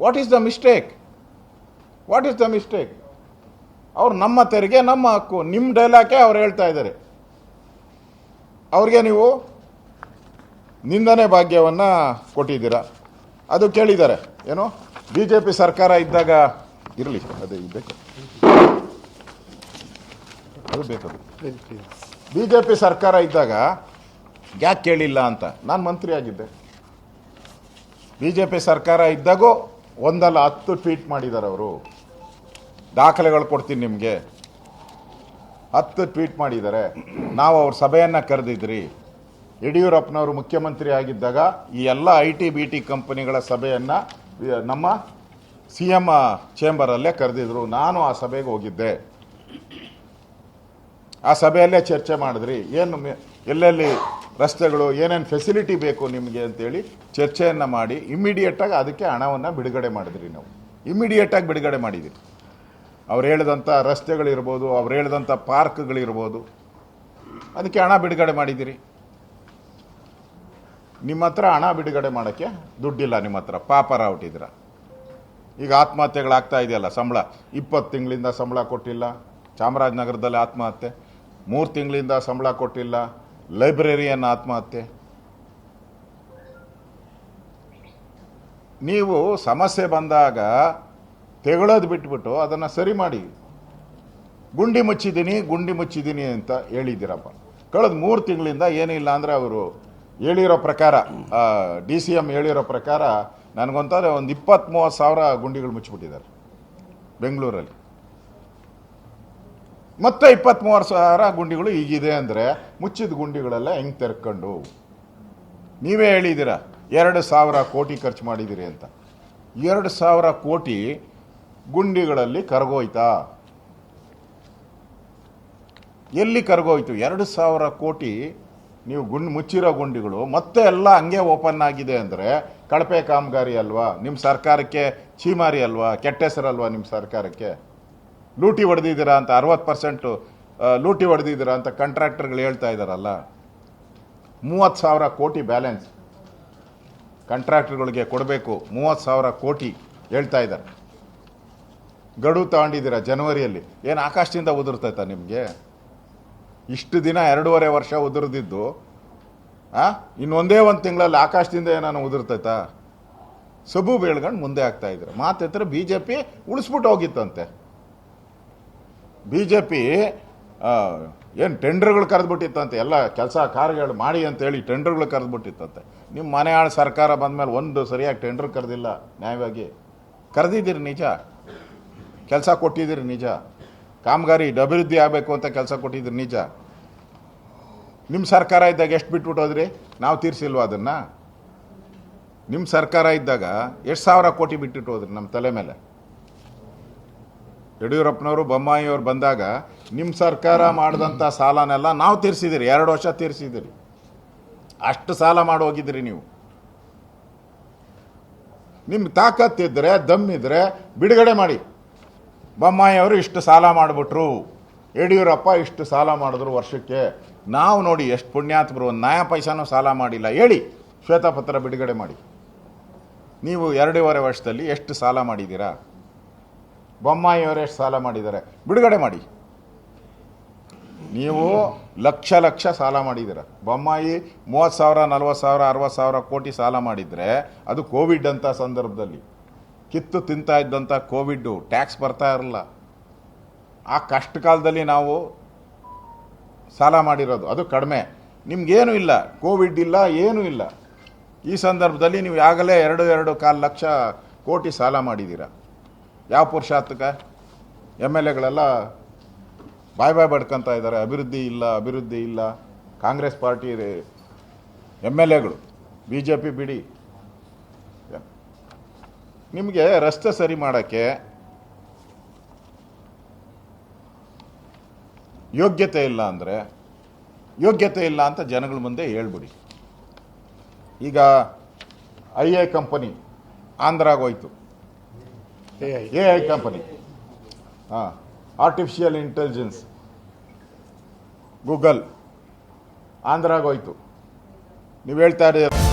What is the mistake what is the mistake ಅವ್ರು ನಮ್ಮ ತೆರಿಗೆ, ನಮ್ಮ ಹಕ್ಕು. ನಿಮ್ಮ ಡೈಲಾಗೆ ಅವ್ರು ಹೇಳ್ತಾ ಇದ್ದಾರೆ. ಅವ್ರಿಗೆ ನೀವು ನಿಂದನೆ ಭಾಗ್ಯವನ್ನು ಕೊಟ್ಟಿದ್ದೀರಾ? ಅದು ಕೇಳಿದ್ದಾರೆ. ಏನು? ಬಿ ಜೆ ಪಿ ಸರ್ಕಾರ ಇದ್ದಾಗ ಇರಲಿ. ಅದೇ ಬೇಕು. ಅದು ಬೇಕದು ಬಿ ಜೆ ಪಿ ಸರ್ಕಾರ ಇದ್ದಾಗ ಯಾಕೆ ಕೇಳಿಲ್ಲ ಅಂತ? ನಾನು ಮಂತ್ರಿ ಆಗಿದ್ದೆ ಬಿ ಜೆ ಪಿ ಸರ್ಕಾರ ಇದ್ದಾಗೂ ಒಂದಲ್ಲ ಹತ್ತು ಟ್ವೀಟ್ ಮಾಡಿದ್ದಾರೆ ಅವರು. ದಾಖಲೆಗಳು ಕೊಡ್ತೀನಿ ನಿಮಗೆ. ಹತ್ತು ಟ್ವೀಟ್ ಮಾಡಿದ್ದಾರೆ. ನಾವು ಅವ್ರ ಸಭೆಯನ್ನು ಕರೆದಿದ್ರಿ. ಯಡಿಯೂರಪ್ಪನವರು ಮುಖ್ಯಮಂತ್ರಿ ಆಗಿದ್ದಾಗ ಈ ಎಲ್ಲ ಐ ಟಿ ಬಿ ಟಿ ಕಂಪನಿಗಳ ಸಭೆಯನ್ನು ನಮ್ಮ ಸಿ ಎಂ ಚೇಂಬರಲ್ಲೇ ಕರೆದಿದ್ರು. ನಾನು ಆ ಸಭೆಗೆ ಹೋಗಿದ್ದೆ. ಆ ಸಭೆಯಲ್ಲೇ ಚರ್ಚೆ ಮಾಡಿದ್ರಿ. ಏನು ಎಲ್ಲೆಲ್ಲಿ ರಸ್ತೆಗಳು, ಏನೇನು ಫೆಸಿಲಿಟಿ ಬೇಕು ನಿಮಗೆ ಅಂತೇಳಿ ಚರ್ಚೆಯನ್ನು ಮಾಡಿ ಇಮ್ಮಿಡಿಯೇಟಾಗಿ ಅದಕ್ಕೆ ಹಣವನ್ನು ಬಿಡುಗಡೆ ಮಾಡಿದ್ರಿ ನಾವು. ಇಮ್ಮಿಡಿಯೇಟಾಗಿ ಬಿಡುಗಡೆ ಮಾಡಿದ್ದೀರಿ ಅವ್ರು ಹೇಳಿದಂಥ ರಸ್ತೆಗಳಿರ್ಬೋದು, ಅವ್ರು ಹೇಳಿದಂಥ ಪಾರ್ಕ್ಗಳಿರ್ಬೋದು, ಅದಕ್ಕೆ ಹಣ ಬಿಡುಗಡೆ ಮಾಡಿದ್ದೀರಿ. ನಿಮ್ಮ ಹತ್ರ ಹಣ ಬಿಡುಗಡೆ ಮಾಡೋಕ್ಕೆ ದುಡ್ಡಿಲ್ಲ ನಿಮ್ಮ ಹತ್ರ, ಪಾಪರ ಹುಟ್ಟಿದ್ರ. ಈಗ ಆತ್ಮಹತ್ಯೆಗಳಾಗ್ತಾ ಇದೆಯಲ್ಲ, ಸಂಬಳ. ಇಪ್ಪತ್ತು ತಿಂಗಳಿಂದ ಸಂಬಳ ಕೊಟ್ಟಿಲ್ಲ, ಚಾಮರಾಜನಗರದಲ್ಲಿ ಆತ್ಮಹತ್ಯೆ. ಮೂರು ತಿಂಗಳಿಂದ ಸಂಬಳ ಕೊಟ್ಟಿಲ್ಲ ಲೈಬ್ರರಿಯನ್ನು ಆತ್ಮಹತ್ಯೆ. ನೀವು ಸಮಸ್ಯೆ ಬಂದಾಗ ತೆಗಳೋದು ಬಿಟ್ಬಿಟ್ಟು ಅದನ್ನು ಸರಿ ಮಾಡಿ. ಗುಂಡಿ ಮುಚ್ಚಿದ್ದೀನಿ ಗುಂಡಿ ಮುಚ್ಚಿದ್ದೀನಿ ಅಂತ ಹೇಳಿದ್ದೀರಪ್ಪ. ಕಳೆದ ಮೂರು ತಿಂಗಳಿಂದ ಏನಿಲ್ಲ ಅಂದರೆ ಅವರು ಹೇಳಿರೋ ಪ್ರಕಾರ ಡಿ ಸಿ ಎಂ ಹೇಳಿರೋ ಪ್ರಕಾರ ನನಗೊಂತಾರೆ ಒಂದು ಇಪ್ಪತ್ತ್ ಮೂವತ್ತು ಸಾವಿರ ಗುಂಡಿಗಳು ಮುಚ್ಚಿಬಿಟ್ಟಿದ್ದಾರೆ, ಬೆಂಗಳೂರಲ್ಲಿ. ಮತ್ತೆ ಇಪ್ಪತ್ತ್ಮೂರು ಸಾವಿರ ಗುಂಡಿಗಳು ಈಗಿದೆ ಅಂದರೆ ಮುಚ್ಚಿದ ಗುಂಡಿಗಳೆಲ್ಲ ಹೆಂಗೆ ತೆರ್ಕೊಂಡು? ನೀವೇ ಹೇಳಿದ್ದೀರ, ಎರಡು ಸಾವಿರ ಕೋಟಿ ಖರ್ಚು ಮಾಡಿದ್ದೀರಿ ಅಂತ. ಎರಡು ಸಾವಿರ ಕೋಟಿ ಗುಂಡಿಗಳಲ್ಲಿ ಕರಗೋಯ್ತಾ? ಎಲ್ಲಿ ಕರಗೋಯ್ತು? ಎರಡು ಸಾವಿರ ಕೋಟಿ ನೀವು ಗುಂಡು, ಮುಚ್ಚಿರೋ ಗುಂಡಿಗಳು ಮತ್ತೆ ಎಲ್ಲ ಹಂಗೆ ಓಪನ್ ಆಗಿದೆ ಅಂದರೆ ಕಳಪೆ ಕಾಮಗಾರಿ ಅಲ್ವಾ? ನಿಮ್ಮ ಸರ್ಕಾರಕ್ಕೆ ಚೀಮಾರಿ ಅಲ್ವಾ? ಕೆಟ್ಟ ಹೆಸರಲ್ವಾ ನಿಮ್ಮ ಸರ್ಕಾರಕ್ಕೆ? ಲೂಟಿ ಹೊಡೆದಿದ್ದೀರಾ ಅಂತ ಅರವತ್ತು ಪರ್ಸೆಂಟು ಲೂಟಿ ಹೊಡೆದಿದ್ದೀರಾ ಅಂತ ಕಾಂಟ್ರಾಕ್ಟರ್ಗಳು ಹೇಳ್ತಾ ಇದ್ದಾರಲ್ಲ, ಮೂವತ್ತು ಸಾವಿರ ಕೋಟಿ ಬ್ಯಾಲೆನ್ಸ್ ಕಾಂಟ್ರಾಕ್ಟರ್ಗಳಿಗೆ ಕೊಡಬೇಕು, ಮೂವತ್ತು ಸಾವಿರ ಕೋಟಿ ಹೇಳ್ತಾ ಇದ್ದಾರೆ. ಗಡು ತಗೊಂಡಿದ್ದೀರಾ ಜನವರಿಯಲ್ಲಿ? ಏನು ಆಕಾಶದಿಂದ ಉದುರ್ತೈತಾ ನಿಮಗೆ? ಇಷ್ಟು ದಿನ ಎರಡೂವರೆ ವರ್ಷ ಉದುರ್ದಿದ್ದು, ಆ, ಇನ್ನೊಂದೇ ಒಂದು ತಿಂಗಳಲ್ಲಿ ಆಕಾಶದಿಂದ ಏನಾನು ಉದುರ್ತೈತಾ ಸಬು ಬೆಳ್ಕೊಂಡು ಮುಂದೆ ಆಗ್ತಾ ಇದ್ರು ಮಾತೆತ್ರ ಬಿ ಜೆ ಪಿ ಉಳಿಸ್ಬಿಟ್ಟು ಹೋಗಿತ್ತಂತೆ. ಬಿ ಜೆ ಪಿ ಏನು ಟೆಂಡರ್ಗಳು ಕರೆದ್ಬಿಟ್ಟಿತ್ತಂತೆ, ಎಲ್ಲ ಕೆಲಸ ಕಾರ್ಯಗಳು ಮಾಡಿ ಅಂತೇಳಿ ಟೆಂಡರ್ಗಳು ಕರೆದ್ಬಿಟ್ಟಿತ್ತಂತೆ. ನಿಮ್ಮ ಮನೆ ಆಳು ಸರ್ಕಾರ ಬಂದಮೇಲೆ ಒಂದು ಸರಿಯಾಗಿ ಟೆಂಡರ್ ಕರೆದಿಲ್ಲ, ನ್ಯಾಯವಾಗಿ. ಕರೆದಿದ್ದೀರಿ ನಿಜ? ಕೆಲಸ ಕೊಟ್ಟಿದ್ದೀರಿ ನಿಜ? ಕಾಮಗಾರಿ ಅಭಿವೃದ್ಧಿ ಆಗಬೇಕು ಅಂತ ಕೆಲಸ ಕೊಟ್ಟಿದ್ದೀರಿ ನಿಜ? ನಿಮ್ಮ ಸರ್ಕಾರ ಇದ್ದಾಗ ಎಷ್ಟು ಬಿಟ್ಬಿಟ್ಟು ಹೋದ್ರಿ? ನಾವು ತೀರಿಸಿಲ್ವ ಅದನ್ನು? ನಿಮ್ಮ ಸರ್ಕಾರ ಇದ್ದಾಗ ಎಷ್ಟು ಸಾವಿರ ಕೋಟಿ ಬಿಟ್ಟಿಟ್ಟು ಹೋದ್ರಿ ನಮ್ಮ ತಲೆ ಮೇಲೆ? ಯಡಿಯೂರಪ್ಪನವರು, ಬೊಮ್ಮಾಯಿಯವರು ಬಂದಾಗ ನಿಮ್ಮ ಸರ್ಕಾರ ಮಾಡಿದಂಥ ಸಾಲನೆಲ್ಲ ನಾವು ತೀರಿಸಿದಿರಿ, ಎರಡು ವರ್ಷ ತೀರಿಸಿದಿರಿ. ಅಷ್ಟು ಸಾಲ ಮಾಡಿ ಹೋಗಿದ್ರಿ ನೀವು. ನಿಮ್ಮ ತಾಕತ್ತಿದ್ರೆ ದಮ್ಮಿದ್ರೆ ಬಿಡುಗಡೆ ಮಾಡಿ. ಬೊಮ್ಮಾಯಿಯವರು ಇಷ್ಟು ಸಾಲ ಮಾಡಿಬಿಟ್ರು. ಯಡಿಯೂರಪ್ಪ ಇಷ್ಟು ಸಾಲ ಮಾಡಿದ್ರು ವರ್ಷಕ್ಕೆ. ನಾವು ನೋಡಿ ಎಷ್ಟು ಪುಣ್ಯಾತ್ಮರು ಒಂದು ನ್ಯಾಯ ಪೈಸಾನೂ ಸಾಲ ಮಾಡಿಲ್ಲ. ಹೇಳಿ, ಶ್ವೇತಪತ್ರ ಬಿಡುಗಡೆ ಮಾಡಿ. ನೀವು ಎರಡೂವರೆ ವರ್ಷದಲ್ಲಿ ಎಷ್ಟು ಸಾಲ ಮಾಡಿದ್ದೀರಾ? ಬೊಮ್ಮಾಯಿಯವರು ಎಷ್ಟು ಸಾಲ ಮಾಡಿದ್ದಾರೆ. ಬಿಡುಗಡೆ ಮಾಡಿ. ನೀವು ಲಕ್ಷ ಲಕ್ಷ ಸಾಲ ಮಾಡಿದ್ದೀರ. ಬೊಮ್ಮಾಯಿ ಮೂವತ್ತು ಸಾವಿರ, ನಲ್ವತ್ತು ಸಾವಿರ, ಅರವತ್ತು ಸಾವಿರ ಕೋಟಿ ಸಾಲ ಮಾಡಿದರೆ ಅದು ಕೋವಿಡ್ ಅಂತ ಸಂದರ್ಭದಲ್ಲಿ. ಕಿತ್ತು ತಿಂತಾ ಇದ್ದಂಥ ಕೋವಿಡ್ಡು, ಟ್ಯಾಕ್ಸ್ ಬರ್ತಾ ಇರಲ್ಲ. ಆ ಕಷ್ಟ ಕಾಲದಲ್ಲಿ ನಾವು ಸಾಲ ಮಾಡಿರೋದು. ಅದು ಕಡಿಮೆ. ನಿಮಗೇನು ಇಲ್ಲ. ಕೋವಿಡ್ ಇಲ್ಲ, ಏನೂ ಇಲ್ಲ. ಈ ಸಂದರ್ಭದಲ್ಲಿ ನೀವು ಆಗಲೇ ಎರಡು ಎರಡು ಕಾಲು ಲಕ್ಷ ಕೋಟಿ ಸಾಲ ಮಾಡಿದ್ದೀರ. ಯಾವ ಪುರುಷಾರ್ಥಕ ಎಂ ಎಲ್ ಎಗಳೆಲ್ಲ ಬಾಯ್ ಬಾಯ್ ಬಡ್ಕೊಂತ ಇದ್ದಾರೆ. ಅಭಿವೃದ್ಧಿ ಇಲ್ಲ ಅಭಿವೃದ್ಧಿ ಇಲ್ಲ. ಕಾಂಗ್ರೆಸ್ ಪಾರ್ಟಿ ಎಂ ಎಲ್ ಎಗಳು, ಬಿ ಜೆ ಪಿ ಬಿಡಿ ನಿಮಗೆ ರಸ್ತೆ ಸರಿ ಮಾಡೋಕ್ಕೆ ಯೋಗ್ಯತೆ ಇಲ್ಲ ಅಂದರೆ, ಯೋಗ್ಯತೆ ಇಲ್ಲ ಅಂತ ಜನಗಳ ಮುಂದೆ ಹೇಳ್ಬಿಡಿ. ಈಗ ಐ ಎ ಕಂಪನಿ ಆಂಧ್ರಾಗ ಐ ಎ ಐ ಕಂಪನಿ ಹಾಂ ಆರ್ಟಿಫಿಷಿಯಲ್ ಇಂಟೆಲಿಜೆನ್ಸ್ ಗೂಗಲ್ ಆಂಧ್ರಾಗೋಯ್ತು ನೀವು ಹೇಳ್ತಾ ಇದ್ದೀರ